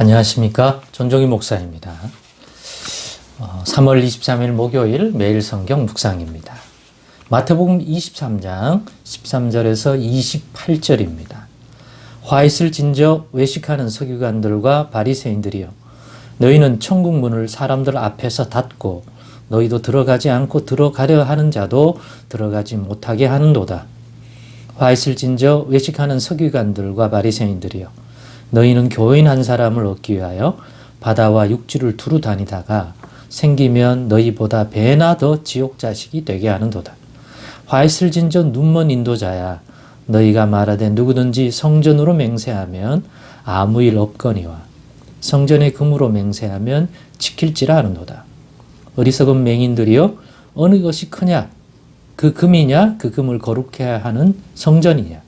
안녕하십니까. 존종희 목사입니다. 어, 3월 23일 목요일 매일 성경 묵상입니다. 마태복음 23장 13절에서 28절입니다. 화 있을 진저 외식하는 서기관들과 바리새인들이여 너희는 천국 문을 사람들 앞에서 닫고 너희도 들어가지 않고 들어가려 하는 자도 들어가지 못하게 하는도다. 화 있을 진저 외식하는 서기관들과 바리새인들이여 너희는 교인 한 사람을 얻기 위하여 바다와 육지를 두루 다니다가 생기면 너희보다 배나 더 지옥 자식이 되게 하는도다. 화 있을 진저 눈먼 인도자야 너희가 말하되 누구든지 성전으로 맹세하면 아무 일 없거니와 성전의 금으로 맹세하면 지킬지라 하는도다. 어리석은 맹인들이여 어느 것이 크냐 그 금이냐 그 금을 거룩해 하는 성전이냐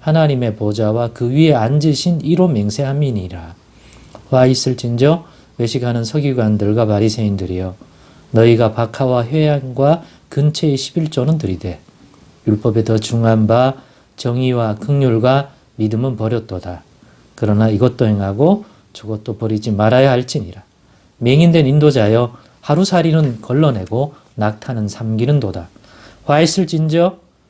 하나님의 보좌와 그 위에 앉으신 이로 맹세함이니라. 와 있을진저 외식하는 서기관들과 바리새인들이여 너희가 박하와 회양과 근처의 11조는 들이되 율법에 더 중한 바 정의와 극률과 믿음은 버렸도다. 그러나 이것도 행하고 저것도 버리지 말아야 할지니라. 맹인된 인도자여 하루살이는 걸러내고 낙타는 삼기는 도다. 화 있을진저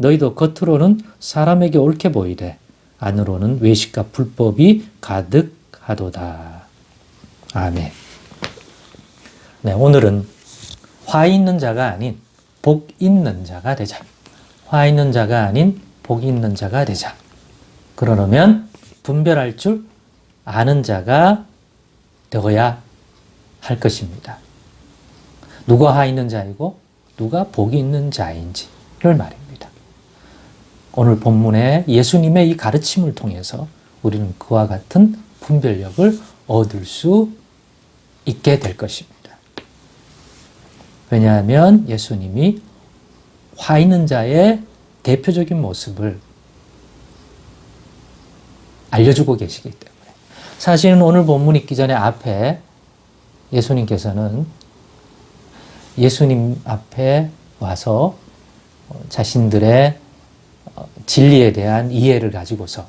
너희도 겉으로는 사람에게 옳게 보이되 안으로는 외식과 불법이 가득하도다. 아멘. 네, 오늘은 화 있는 자가 아닌 복 있는 자가 되자. 화 있는 자가 아닌 복 있는 자가 되자. 그러려면 분별할 줄 아는 자가 되어야 할 것입니다. 누가 화 있는 자이고 누가 복이 있는 자인지를 말입니다. 오늘 본문의 예수님의 이 가르침을 통해서 우리는 그와 같은 분별력을 얻을 수 있게 될 것입니다. 왜냐하면 예수님이 화 있는 자의 대표적인 모습을 알려주고 계시기 때문에. 사실은 오늘 본문 읽기 전에 앞에 예수님께서는 예수님 앞에 와서 자신들의 진리에 대한 이해를 가지고서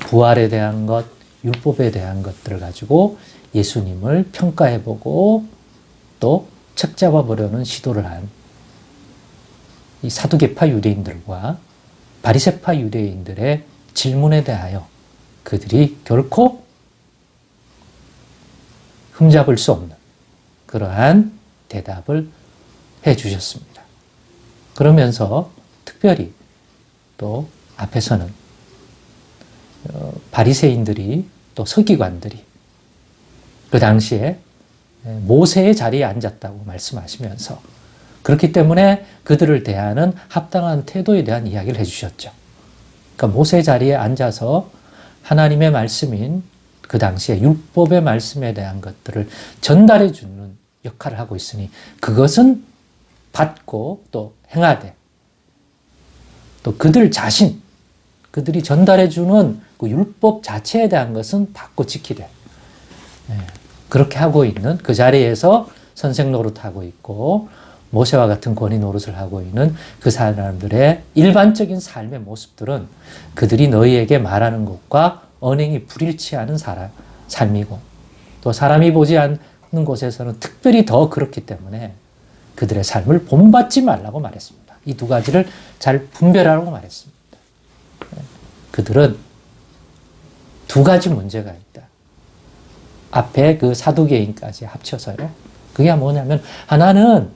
부활에 대한 것, 율법에 대한 것들을 가지고 예수님을 평가해보고 또 책잡아 보려는 시도를 한 이 사두개파 유대인들과 바리새파 유대인들의 질문에 대하여 그들이 결코 흠잡을 수 없는 그러한 대답을 해 주셨습니다. 그러면서 특별히 또 앞에서는 어, 바리새인들이 또 서기관들이 그 당시에 모세의 자리에 앉았다고 말씀하시면서 그렇기 때문에 그들을 대하는 합당한 태도에 대한 이야기를 해주셨죠. 그러니까 모세 자리에 앉아서 하나님의 말씀인 그 당시에 율법의 말씀에 대한 것들을 전달해 주는 역할을 하고 있으니 그것은 받고 또 행하되 또 그들 자신 그들이 전달해 주는 그 율법 자체에 대한 것은 받고 지키되 예, 그렇게 하고 있는 그 자리에서 선생 노릇하고 있고 모세와 같은 권위 노릇을 하고 있는 그 사람들의 일반적인 삶의 모습들은 그들이 너희에게 말하는 것과 언행이 불일치하는 사람, 삶이고 또 사람이 보지 않는 곳에서는 특별히 더 그렇기 때문에 그들의 삶을 본받지 말라고 말했습니다. 이 두 가지를 잘 분별하라고 말했습니다. 그들은 두 가지 문제가 있다. 앞에 그 사두개인까지 합쳐서요. 그게 뭐냐면 하나는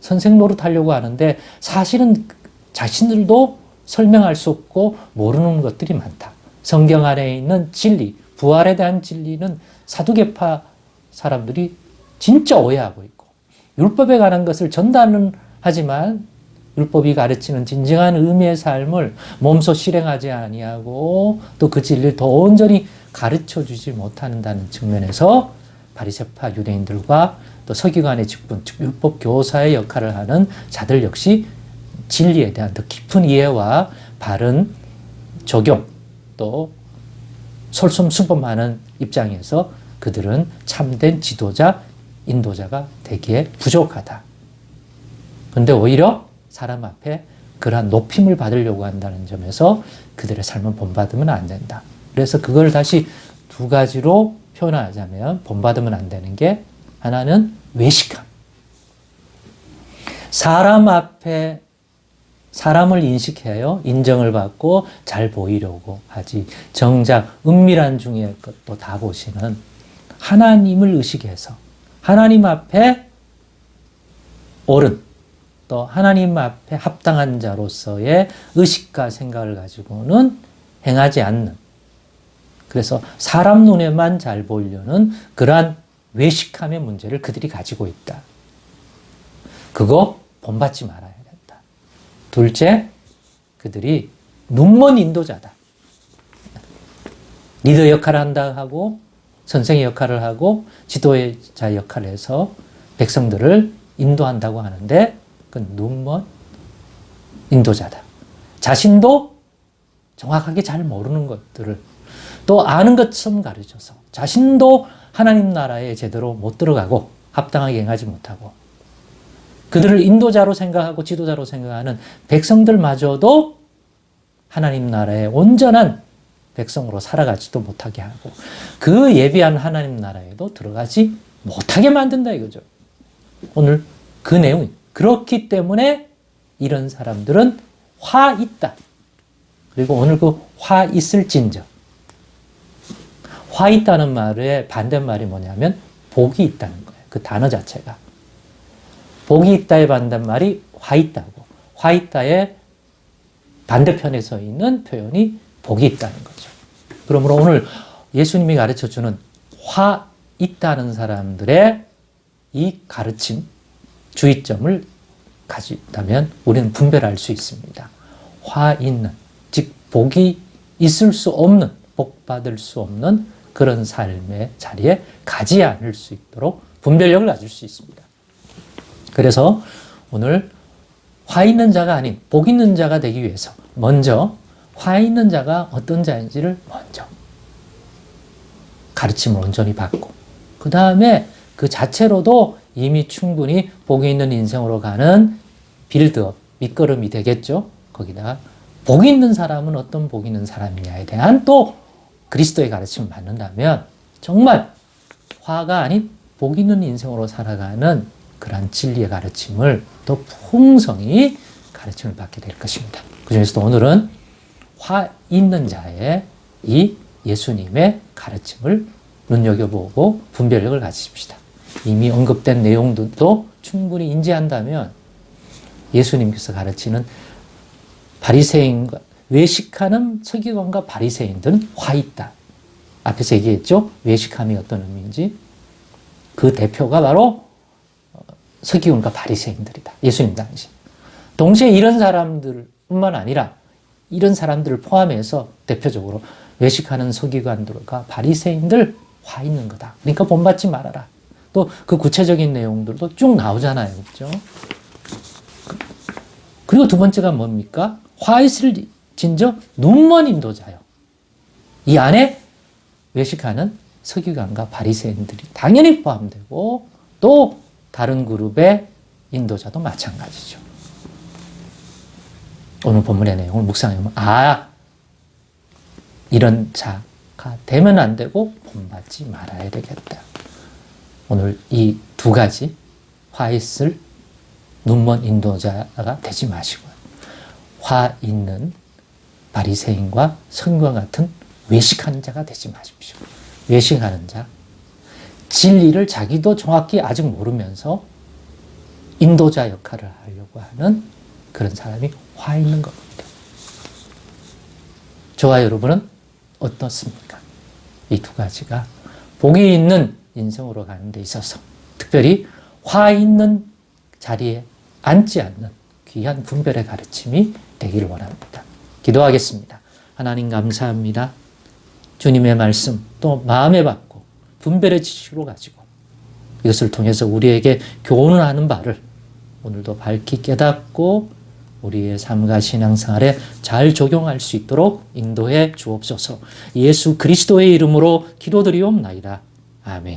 선생 노릇하려고 하는데 사실은 자신들도 설명할 수 없고 모르는 것들이 많다. 성경 안에 있는 진리, 부활에 대한 진리는 사두개파 사람들이 진짜 오해하고 있고 율법에 관한 것을 전달은 하지만 율법이 가르치는 진정한 의미의 삶을 몸소 실행하지 아니하고 또 그 진리를 더 온전히 가르쳐 주지 못한다는 측면에서 바리새파 유대인들과 또 서기관의 직분, 즉 율법 교사의 역할을 하는 자들 역시 진리에 대한 더 깊은 이해와 바른 적용 또 솔선수범하는 입장에서 그들은 참된 지도자, 인도자가 되기에 부족하다. 근데 오히려 사람 앞에 그러한 높임을 받으려고 한다는 점에서 그들의 삶은 본받으면 안 된다. 그래서 그걸 다시 두 가지로 표현하자면 본받으면 안 되는 게 하나는 외식함. 사람 앞에 사람을 인식해요. 인정을 받고 잘 보이려고 하지. 정작 은밀한 중에 것도 다 보시는 하나님을 의식해서 하나님 앞에 옳은 또 하나님 앞에 합당한 자로서의 의식과 생각을 가지고는 행하지 않는 그래서 사람 눈에만 잘 보이려는 그러한 외식함의 문제를 그들이 가지고 있다. 그거 본받지 말아야 된다. 둘째, 그들이 눈먼 인도자다. 리더 역할을 한다 하고 선생의 역할을 하고 지도자 역할을 해서 백성들을 인도한다고 하는데 그건 눈먼 인도자다. 자신도 정확하게 잘 모르는 것들을 또 아는 것처럼 가르쳐서 자신도 하나님 나라에 제대로 못 들어가고 합당하게 행하지 못하고 그들을 인도자로 생각하고 지도자로 생각하는 백성들마저도 하나님 나라의 온전한 백성으로 살아가지도 못하게 하고 그 예비한 하나님 나라에도 들어가지 못하게 만든다 이거죠. 오늘 그 내용이 그렇기 때문에 이런 사람들은 화 있다. 그리고 오늘 그 화 있을진저. 화 있다는 말의 반대말이 뭐냐면 복이 있다는 거예요. 그 단어 자체가. 복이 있다의 반대말이 화 있다고. 화 있다의 반대편에 서 있는 표현이 복이 있다는 거죠. 그러므로 오늘 예수님이 가르쳐 주는 화 있다는 사람들의 이 가르침, 주의점을 가진다면 우리는 분별할 수 있습니다. 화 있는, 즉, 복이 있을 수 없는, 복 받을 수 없는 그런 삶의 자리에 가지 않을 수 있도록 분별력을 가질 수 있습니다. 그래서 오늘 화 있는 자가 아닌 복 있는 자가 되기 위해서 먼저 화 있는 자가 어떤 자인지를 먼저 가르침을 온전히 받고 그 다음에 그 자체로도 이미 충분히 복이 있는 인생으로 가는 빌드업, 밑거름이 되겠죠. 거기다가 복 있는 사람은 어떤 복 있는 사람이냐에 대한 또 그리스도의 가르침을 받는다면 정말 화가 아닌 복 있는 인생으로 살아가는 그러한 진리의 가르침을 더 풍성히 가르침을 받게 될 것입니다. 그 중에서도 오늘은 화 있는 자의 이 예수님의 가르침을 눈여겨보고 분별력을 가지십시다. 이미 언급된 내용들도 충분히 인지한다면 예수님께서 가르치는 바리새인과 외식하는 서기관과 바리새인들은 화 있다. 앞에서 얘기했죠? 외식함이 어떤 의미인지. 그 대표가 바로 서기관과 바리새인들이다. 예수님 당시. 동시에 이런 사람들뿐만 아니라 이런 사람들을 포함해서 대표적으로 외식하는 서기관들과 바리새인들 화 있는 거다. 그러니까 본받지 말아라. 또 그 구체적인 내용들도 쭉 나오잖아요. 그죠? 그리고 두 번째가 뭡니까? 화 있을 진저 눈먼 인도자요. 이 안에 외식하는 서기관과 바리새인들이 당연히 포함되고 또 다른 그룹의 인도자도 마찬가지죠. 오늘 본문의 내용을 묵상해보면 아 이런 자가 되면 안 되고 본받지 말아야 되겠다. 오늘 이 두 가지 화 있을 눈먼 인도자가 되지 마시고 화 있는 바리새인과 성과 같은 외식하는 자가 되지 마십시오. 외식하는 자, 진리를 자기도 정확히 아직 모르면서 인도자 역할을 하려고 하는 그런 사람이 화 있는 겁니다. 저와 여러분은 어떻습니까? 이 두 가지가 복이 있는 인생으로 가는 데 있어서 특별히 화 있는 자리에 앉지 않는 귀한 분별의 가르침이 되기를 원합니다. 기도하겠습니다. 하나님 감사합니다. 주님의 말씀 또 마음에 받고 분별의 지식으로 가지고 이것을 통해서 우리에게 교훈을 하는 바를 오늘도 밝히 깨닫고 우리의 삶과 신앙생활에 잘 적용할 수 있도록 인도해 주옵소서. 예수 그리스도의 이름으로 기도드리옵나이다. 아멘.